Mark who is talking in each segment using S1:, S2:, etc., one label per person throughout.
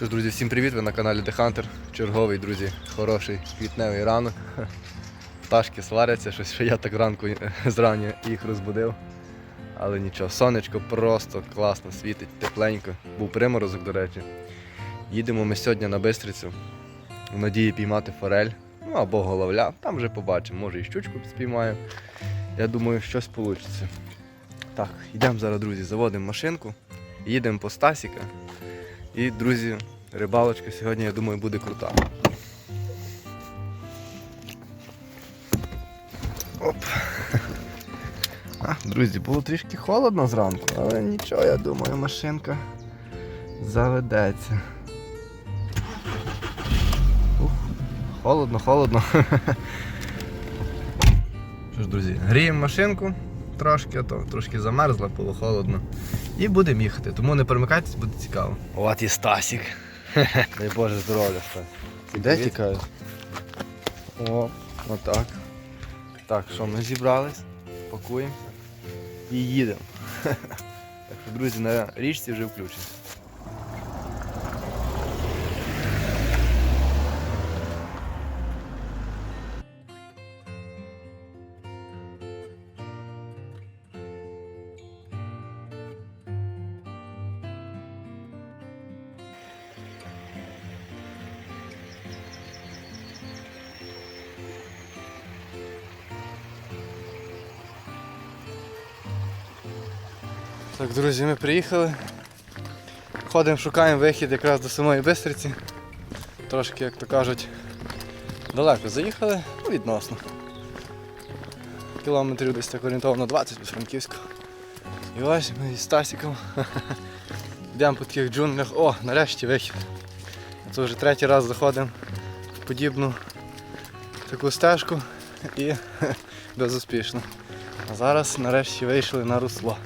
S1: Що ж, друзі, всім привіт! Ви на каналі The Hunter. Черговий, друзі, хороший квітневий ранок. Пташки сваряться, щось що я так ранку зрання їх розбудив. Але нічого, сонечко просто класно світить, тепленько. Був приморозок, до речі. Їдемо ми сьогодні на Бистрицю. В надії піймати форель. Ну або головля. Там вже побачимо, може і щучку спіймаю. Я думаю, щось вийде. Так, йдемо зараз, друзі, заводимо машинку, їдемо по Стасіка. І, друзі, рибалочка сьогодні, я думаю, буде крута. Оп. А, друзі, було трішки холодно зранку, але нічого, я думаю, машинка заведеться. Холодно, холодно. Що ж, друзі, гріємо машинку трошки, а то трошки замерзла, було холодно. І будемо їхати, тому не перемикайтесь, буде цікаво. От і Стасік.
S2: Дай Боже здоров'я, Стас.
S1: Де тікають? О, отак. Так, що ми зібрались, пакуємося і їдемо. Так що, друзі, на річці вже включені. Так, друзі, ми приїхали. Ходимо, шукаємо вихід якраз до самої Бистриці. Трошки, як то кажуть, далеко заїхали, ну, відносно. Кілометрів десь так орієнтовно 20 до Франківська. І ось ми із Стасіком йдемо по таких джунглях. О, нарешті вихід. Це вже третій раз заходимо в подібну таку стежку і безуспішно. А зараз нарешті вийшли на русло.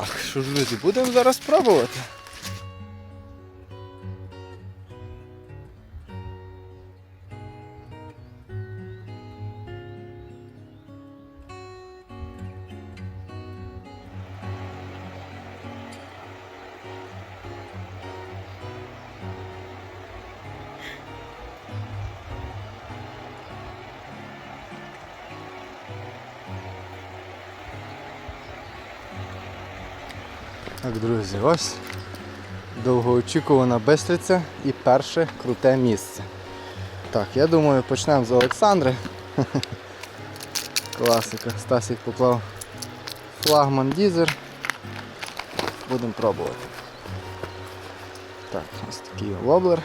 S1: Так, що ж, друзі, будемо зараз пробувати. Друзі, ось довгоочікувана Бистриця і перше круте місце. Так, я думаю, почнемо з Олександри. Класика. Стасік поклав флагман дізер. Будемо пробувати. Так, ось такий воблер.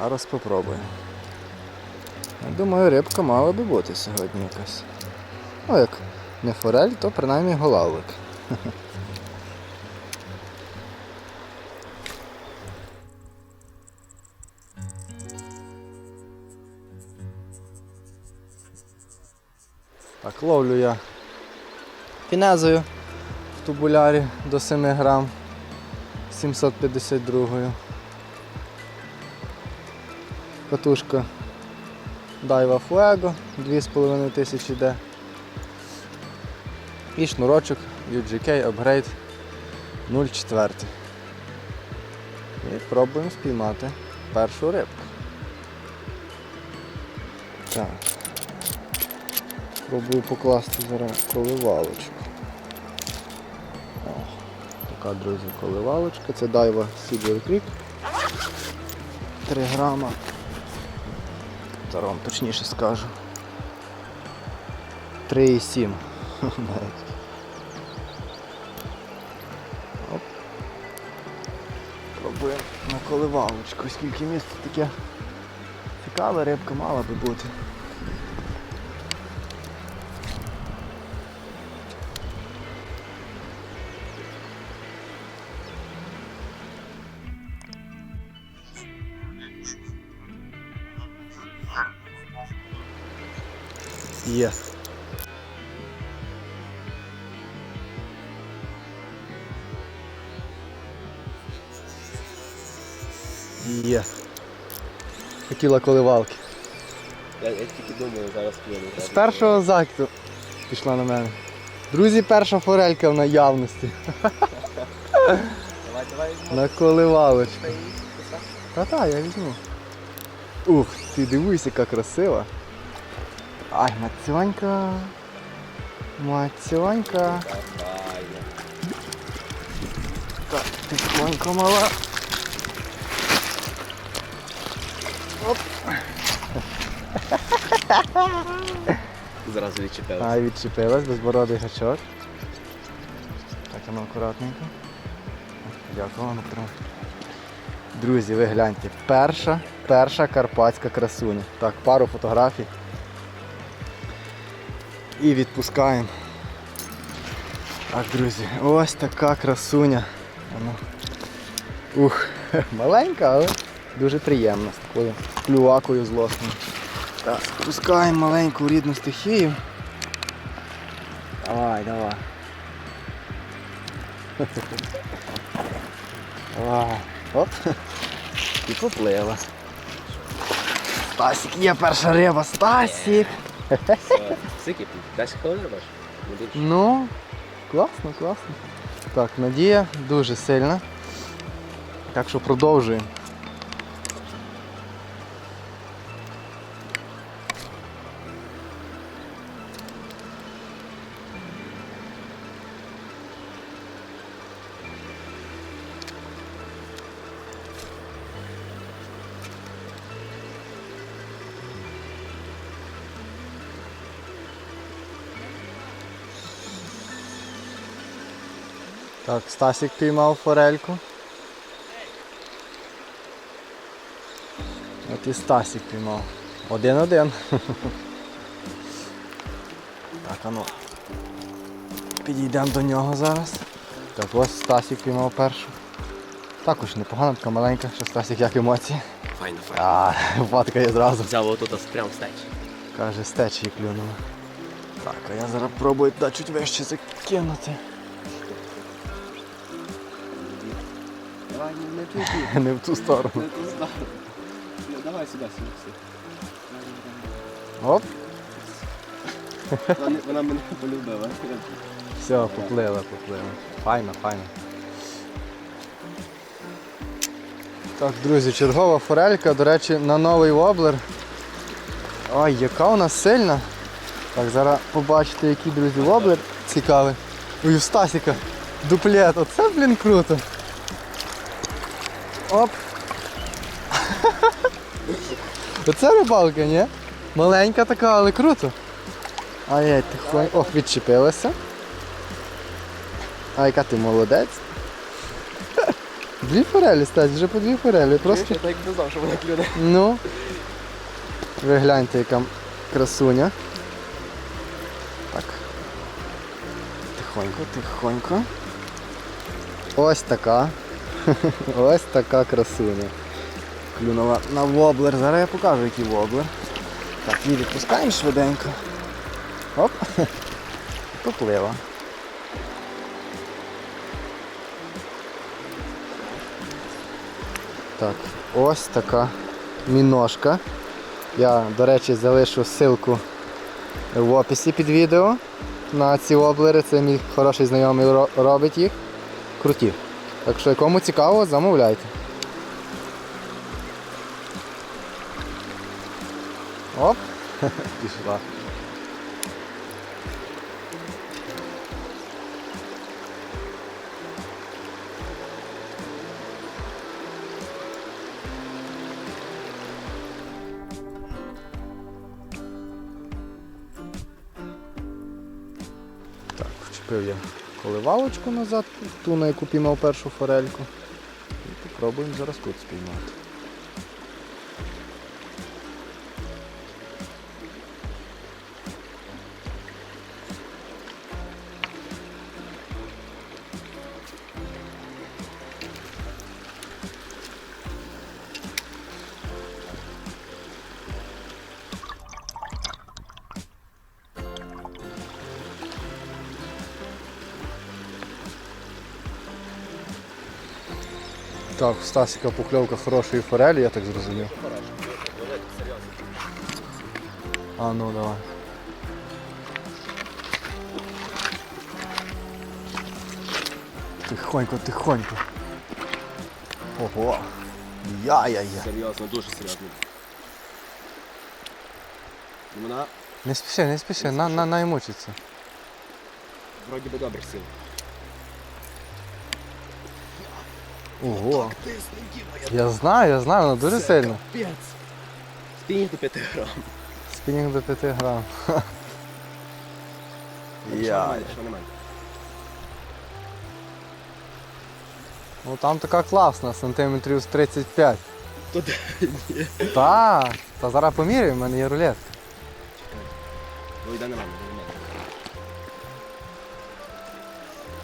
S1: Зараз попробуємо. Я думаю, рибка мала би бути сьогодні якась. Ну як не форель, то принаймні голавлик. Так, ловлю я пінезою в тубулярі до 7 грам 752. Катушка Daiwa Fuego 2500 D. І шнурочок UGK Upgrade 0,4. І пробуємо спіймати першу рибку. Так. Пробую покласти зараз коливалочку. О, така, друзі, коливалочка. Це Daiwa Silver Creek. 3 грама. Вам точніше скажу. 3,7. Пробуємо на коливалочку. Скільки місць таке цікаве, рибка мала би бути. Є. Хотіла коливалки.
S2: Я, я тільки думаю, зараз кину.
S1: З першого закиду пішла на мене. Друзі, перша форелька в наявності.
S2: Давай, давай.
S1: На коливалочку. Та-та, я візьму. Ух, ти дивись, яка красива. Ай, мацьонька. Мацьонька. Так, тихонько мала.
S2: Зразу відчепилася.
S1: Ай, відчепилась, безбородий гачок. Так, воно акуратненько. Дякую вам. Друзі, ви гляньте, перша, перша карпатська красуня. Так, пару фотографій. І відпускаємо. Так, друзі, ось така красуня. Ух, маленька, але дуже приємна з такою клювакою злосною. Так, спускаємо маленьку рідну стихію. Давай, давай. Давай. Оп. І поплила. Стасік, є перша риба, Стасік.
S2: Скільки? 10 хвилин більше.
S1: Ну, класно, класно. Так, надія дуже сильна. Так що продовжуємо. Так, Стасік піймав форельку. От і Стасік піймав. Один-один. Так, ану. Підійдемо до нього зараз. Так, ось Стасік піймав першу. Також непогана, така маленька, що Стасік як емоції.
S2: Файно, файно.
S1: А, фоткає зразу.
S2: Взяв отут прям встач.
S1: Каже, з течії клюнула. Так, а я зараз пробую туди чуть вище закинути.
S2: Давай, не
S1: в ту сторону.
S2: не тут став. Давай сюди, сюди, сюди.
S1: Оп,
S2: Вона, вона мене полюбила.
S1: все, поплила, поплила. Файно, файно. Так, друзі, чергова форелька, до речі, на новий воблер. Ой, яка вона сильна. Так, зараз побачите, який, друзі, воблер цікавий. Ой, у Стасіка дуплет. Оце, блін, круто. Оп. Оце рибалка, ні? Маленька така, але круто. Ай, тихонько. Ох, відчепилася. А яка ти молодець. Дві форелі, Стась, вже по дві форелі. Просто.
S2: Я так не знав, що вона клюне.
S1: Ну. Ви гляньте, яка красуня. Так. Тихонько, тихонько. Ось така. Ось така красуня. Клюнула на воблер. Зараз я покажу, який воблер. Так, її відпускаємо швиденько. Оп. Поплила. Так, ось така міношка. Я, до речі, залишу ссылку в описі під відео на ці облери. Це мій хороший знайомий робить їх. Круті. Так що, кому цікаво, замовляйте. Оп, пішла. Так, вчепив я коливалочку назад, ту, на яку піймав першу форельку. І спробуємо зараз тут спіймати. Так, у Стасіка покльовка хорошої форелі, я так зрозумів. А ну давай. Тихонько, тихонько. Ого. Я-я-я.
S2: Серйозно, дуже серйозно. Вона
S1: Не спіши, не спіши, на, на, наймучиться.
S2: вроді би добре сіла.
S1: Ого. Я знаю, я знаю, вона дуже сильна.
S2: Спінінг до 5 грам.
S1: Спінінг до 5 грам. Я. Ну там така класна, сантиметрів з 35.
S2: То де?
S1: Та, та зараз поміряю, в мене є рулетка.
S2: Нормально, йде нормально.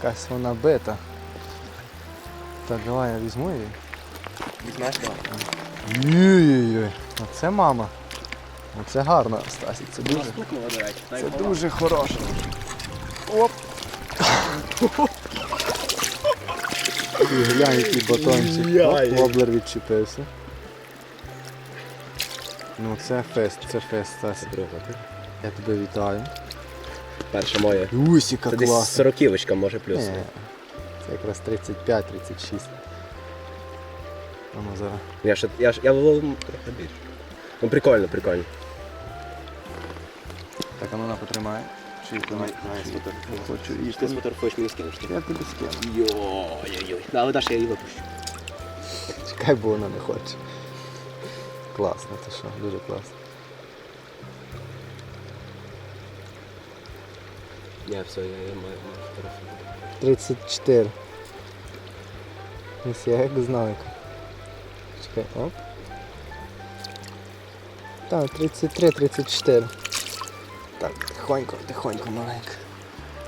S1: Якась вона бита. Так, давай я візьму її.
S2: Візьмеш?
S1: Ой-ой-ой. Оце мама. Оце гарно, Стасік, це дуже. Це дуже хороше. Оп. І глянь, який батончик. Оп, воблер відчепився. Ну це фест, це фест, Стасік. Я тебе вітаю.
S2: Перша моя.
S1: Усіка
S2: десь
S1: класна.
S2: сороківочка, може плюс.
S1: Це якраз 35-36. Воно зараз.
S2: Я ще, я ж, я ловив трохи більше. Ну прикольно, прикольно.
S1: Так, а ну на потримає. Чи хочу
S2: І ти сфотографуєш мені скинеш.
S1: Я тобі скину.
S2: Йой-йой-йой. Да, але даш я її випущу.
S1: Чекай, бо вона не хоче. Класно, ти що, дуже класно.
S2: Ні, все, я, я маю, фотографувати.
S1: 34. Ось я як знаю. Чекай, оп. Так, 33, 34. Так, тихонько, тихонько, маленько.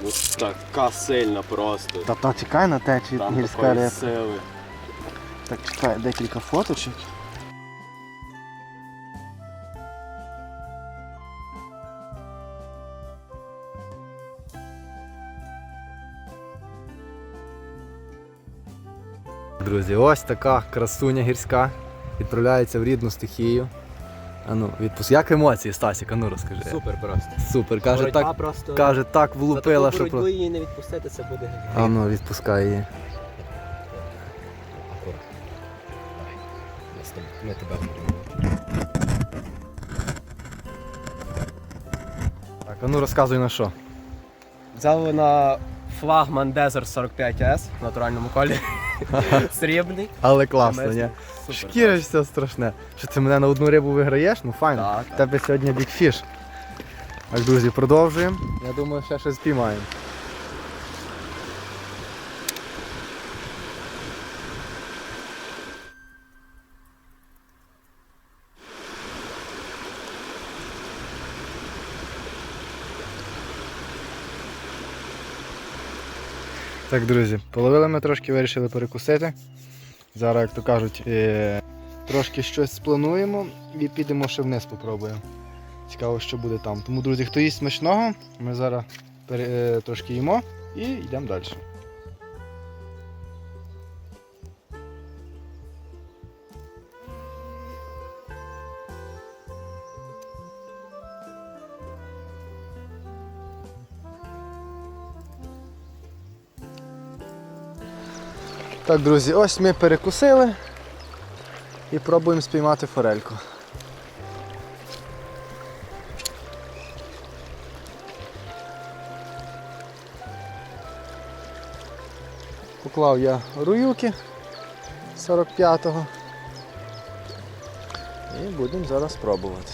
S2: Ну така сильна просто.
S1: Та та чекай на те, чи
S2: Там
S1: гірська
S2: такої сили.
S1: Так, чекай, декілька фоточок. Друзі, ось така красуня гірська. Відправляється в рідну стихію. А ну, відпуск. Як емоції, Стасік, а ну розкажи.
S2: Супер просто.
S1: Супер, каже,
S2: Боротьба
S1: так,
S2: просто...
S1: каже, так влупила, що про.
S2: боротьбу її не відпустити, це буде
S1: А ну, відпускай її.
S2: Ми тебе.
S1: Так, а ну розказуй на що.
S2: Взяли на флагман Desert 45S в натуральному колі. Срібний.
S1: Але класно, ні?
S2: Шкіра
S1: ж все страшне. Що ти мене на одну рибу виграєш? Ну файно.
S2: Так,
S1: тебе сьогодні бікфіш. Так, друзі, продовжуємо. Я думаю, ще щось піймаємо. Так, друзі, половили ми трошки, вирішили перекусити. Зараз, як то кажуть, е, трошки щось сплануємо і підемо ще вниз попробуємо. Цікаво, що буде там. Тому, друзі, хто їсть смачного, ми зараз е, трошки їмо і йдемо далі. Так, друзі, ось ми перекусили і пробуємо спіймати форельку. Поклав я руюки 45-го. І будемо зараз пробувати.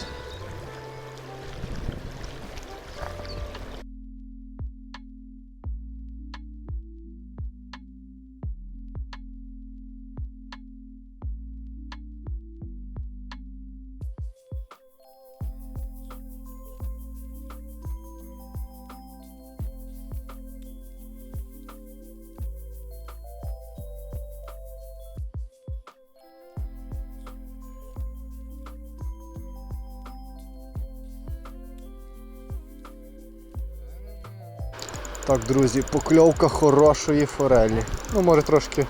S1: Так, друзі, покльовка хорошої форелі. Ну, може трошки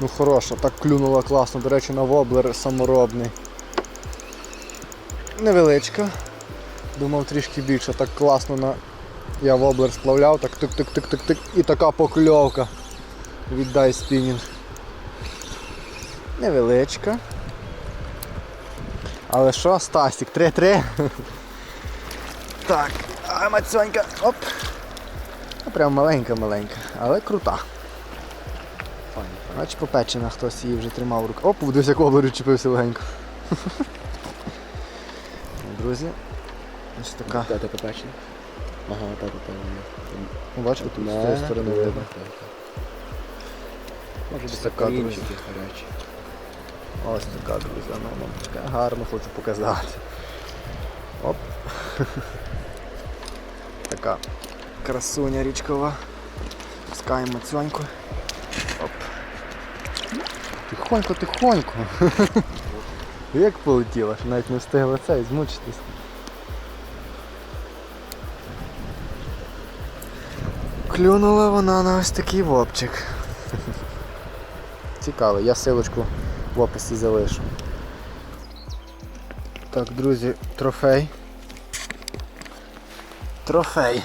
S1: ну, хороша, так клюнула класно. До речі, на воблер саморобний. Невеличка. Думав трішки більше, так класно на... я воблер сплавляв, так тик-тик-тик-тик-тик і така покльовка. віддай спінінг. Невеличка. Але що, Стасік, 3-3. Так, а мацьонька, оп. Прям маленька-маленька, але крута. Бач, попечена, хтось її вже тримав в руках. Оп, дивись, як обларю чіпився легенько. Друзі, ось така.
S2: Ти побачив? Ага, так, так.
S1: Ну, Бачите, тут з тієї сторони видно.
S2: Може десь
S1: така, друзі. Ось така, друзі, ну, ну, така гарно хочу показати. Оп. Така красуня річкова. Пускаємо цьоньку. Оп. Тихонько, тихонько. Як полетіла, що навіть не встигла це і змучитись. Клюнула вона на ось такий вопчик. Цікаво, я силочку в описі залишу. Так, друзі, трофей. Трофей.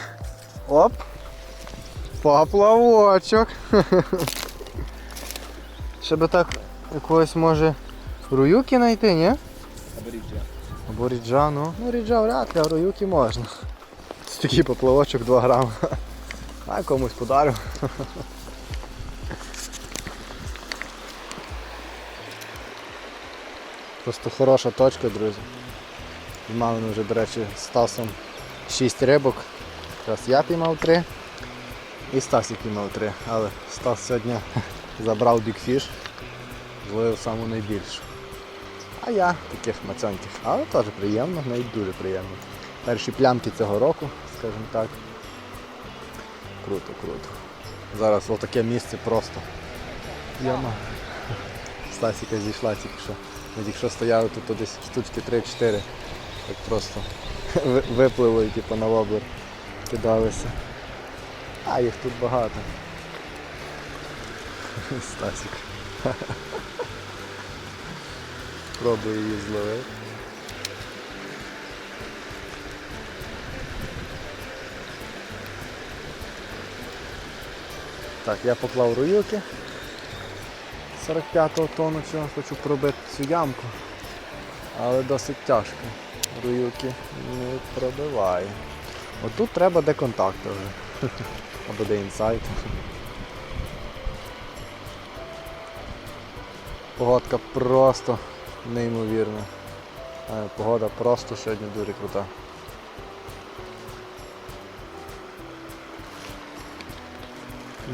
S1: Оп! Поплавочок. Ще би так якогось може руюки знайти, ні?
S2: Або ріджа.
S1: Або ріджа, ну. Ну ріджа вряд ли, а руюки можна. Це такий поплавочок 2 грами. А комусь подарю. Просто хороша точка, друзі. Мали вже, до речі, з Стасом 6 рибок. Якраз я піймав 3 і Стасик піймав 3. Але Стас сьогодні забрав бікфіш, зловив саму найбільшу. А я таких мацьоньких. Але теж приємно, навіть дуже приємно. Перші плямки цього року, скажімо так. Круто, круто. Зараз отаке місце просто. Яма. Стасіка зійшла тільки що. Ми тільки стояли тут десь штучки 3-4. Так просто ви- випливли і типу, на воблер кидалися. А їх тут багато. Стасік. Пробую її зловити. Так, я поклав руюки 45-го тону цього, хочу пробити цю ямку, але досить тяжко. Руюки не пробиває. Отут треба де контакти вже. Або де інсайт. Погодка просто неймовірна. Е, Погода просто сьогодні дуже крута.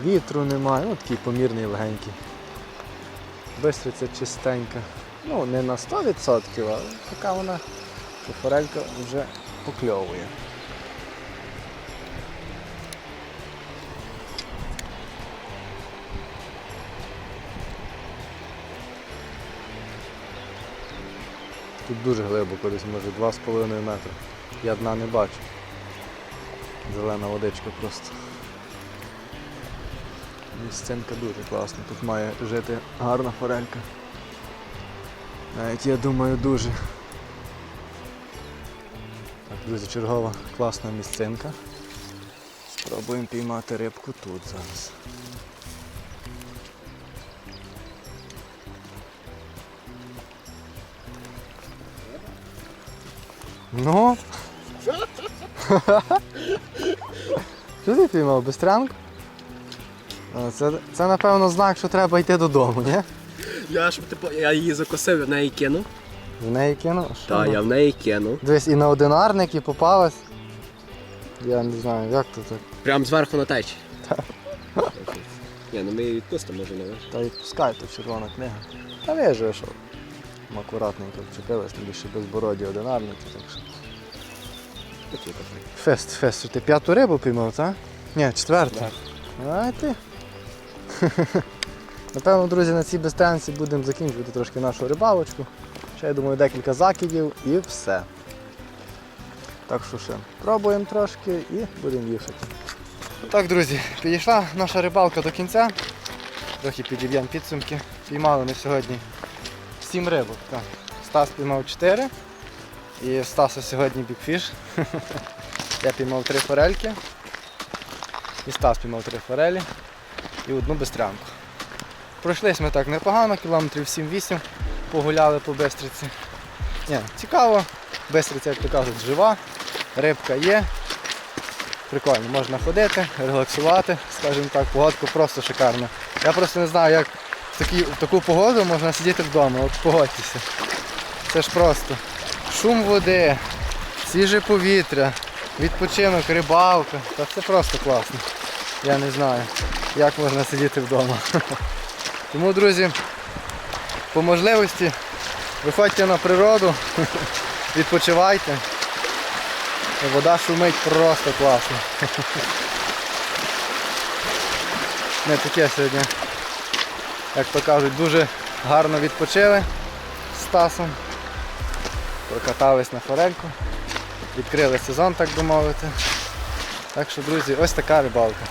S1: Вітру немає, ну такий помірний легенький. Бистриця чистенька. Ну, не на 100%, але така вона, що форелька вже покльовує. Тут дуже глибоко, десь може 2,5 метри. Я дна не бачу. Зелена водичка просто. Місцинка дуже класна. Тут має жити гарна форелька. Навіть я думаю дуже. Так, друзі, чергова класна місцинка. Спробуємо піймати рибку тут зараз. Ну. Що ти піймав? Бистрянку? А, Це, це напевно знак, що треба йти додому, ні?
S2: Я щоб ти по- я її закосив, в неї кинув.
S1: В неї кинув? Що
S2: Так, я в неї кинув.
S1: Дивись, і на одинарник і попалась. Я не знаю, як то так.
S2: Прям зверху на течі. Ні, ну ми її відпустимо, може не виш.
S1: Та відпускай, то червона книга. Та вижу, що там акуратненько вчепилась, тим більше безбороді одинарники, так що. Фест, фест, ти п'яту рибу піймав, так? Ні, четверту. А ти. Напевно, друзі, на цій безтенці будемо закінчувати трошки нашу рибалочку. Ще, я думаю, декілька закидів і все. Так що ще пробуємо трошки і будемо їхати. Так, друзі, підійшла наша рибалка до кінця. Трохи підіб'ємо підсумки. Піймали ми сьогодні 7 рибок. Так. Стас піймав 4. І Стаса сьогодні бікфіш. Я піймав 3 форельки. І Стас піймав 3 форелі і одну бистрянку. Пройшлись ми так непогано, кілометрів 7-8, погуляли по Бестриці. Ні, цікаво. Бестриця, як то кажуть, жива, рибка є. Прикольно, можна ходити, релаксувати, скажімо так, погодка просто шикарна. Я просто не знаю, як в, такі, в таку погоду можна сидіти вдома, от погодьтеся. Це ж просто шум води, свіже повітря, відпочинок, рибалка. Та це просто класно. Я не знаю, як можна сидіти вдома. Тому, друзі, по можливості виходьте на природу, відпочивайте. Вода шумить просто класно. Не таке сьогодні, як то кажуть, дуже гарно відпочили з Стасом. Прокатались на форельку. Відкрили сезон, так би мовити. Так що, друзі, ось така рибалка.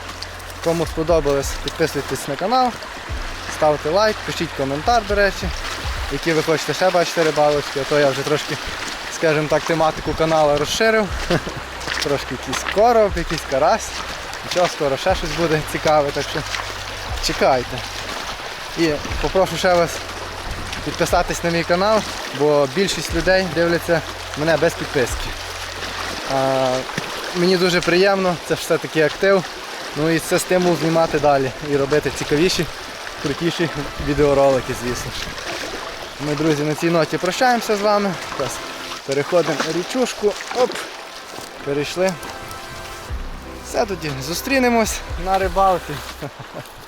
S1: Кому сподобалось, підписуйтесь на канал, ставте лайк, пишіть коментар, до речі, які ви хочете ще бачити рибалочки, а то я вже трошки, скажімо так, тематику каналу розширив. Трошки якийсь короб, якийсь карась. Нічого, скоро ще щось буде цікаве, так що чекайте. І попрошу ще вас підписатись на мій канал, бо більшість людей дивляться мене без підписки. А, мені дуже приємно, це все-таки актив. Ну і це стимул знімати далі і робити цікавіші, крутіші відеоролики, звісно ж. Ми, друзі, на цій ноті прощаємося з вами. Зараз переходимо річушку. Оп, перейшли. Все тоді, зустрінемось на рибалці.